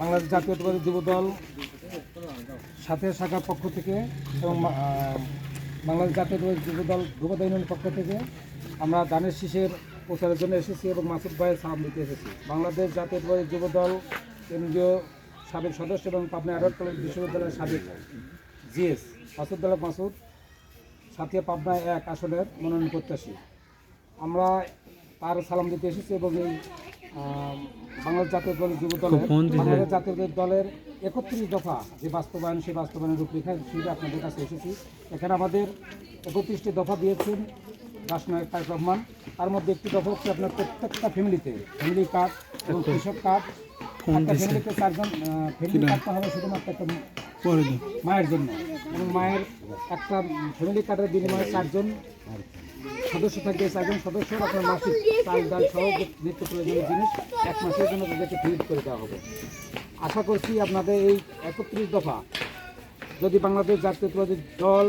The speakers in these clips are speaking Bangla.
বাংলাদেশ জাতীয়তাবাদী যুব দল সাথে শাখার পক্ষ থেকে এবং বাংলাদেশ জাতীয়তাবাদী যুব দল যুবদল ইউনিয়নের পক্ষ থেকে আমরা ধানের শীষের প্রচারের জন্য এসেছি এবং মাসুদ ভাইয়ের সালাম দিতে এসেছি। বাংলাদেশ জাতীয়তাবাদী যুব দল কেন্দ্রীয় সাবেক সদস্য এবং পাবনা অ্যাডাল্ট কলেজ বিশ্ববিদ্যালয়ের সাবেক জিএস, মাসুদ দালাক মাসুদ, সাথে পাবনা এক আসনের মনোনয়ন প্রত্যাশী। আমরা তার সালাম দিতে এসেছি এবং এই বাংলাদেশ জাতীয় দল যুব দলের বাংলাদেশ জাতীয় দলের একত্রিশ দফা যে বাস্তবায়ন সেই বাস্তবায়নের রূপরেখা সেটা আপনাদের কাছে এসেছি। এখানে আমাদের একত্রিশটি দফা দিয়েছেন রাষ্ট্রনায়ক তারেক রহমান। তার মধ্যে একটি দফা হচ্ছে আপনার প্রত্যেকটা ফ্যামিলিতে ফ্যামিলি কার্ড এবং কৃষক কার্ড। একটা ফ্যামিলিতে চারজন ফ্যামিলি কার্ডটা হবে শুধুমাত্র একটা মায়ের জন্য। এবং মায়ের একটা ফ্যামিলি কার্ডের বিনিময়ে চারজন সদস্য থাকবে চারজন সদস্য, আপনার মাসিক চাল, ডাল সহ নিত্য প্রয়োজনীয় জিনিস, এক মাসের জন্য তাদেরকে ফিরিট করে দেওয়া হবে। আশা করছি আপনাদের এই একত্রিশ দফা যদি বাংলাদেশ জাতীয়তাবাদী দল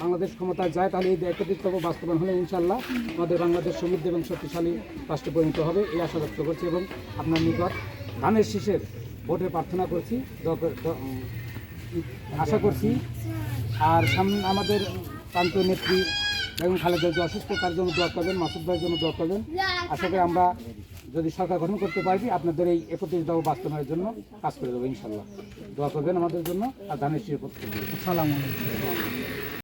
বাংলাদেশ ক্ষমতায় যায়, তাহলে এই একত্রিশ দফা বাস্তবায়ন হলে ইনশাল্লাহ আমাদের বাংলাদেশ সমৃদ্ধ এবং শক্তিশালী রাষ্ট্রে পরিণত হবে, এই আশা ব্যক্ত করছি এবং আপনার নিকট ধানের শীষের ভোটে প্রার্থনা করছি। আশা করছি। আর সামনে আমাদের প্রান্ত নেত্রী বেগম খালেদা যে অসুস্থ, তার জন্য দোয়া করবেন, মাসুদ ভাইয়ের জন্য দোয়া করবেন। আশা করি আমরা যদি সরকার গঠন করতে পারি, আপনাদের এই একত্রিশ দফা বাস্তবায়নের জন্য কাজ করে দেবো, ইনশাল্লাহ। দোয়া করবেন আমাদের জন্য, আর ধানের প্রত্যেক সালাম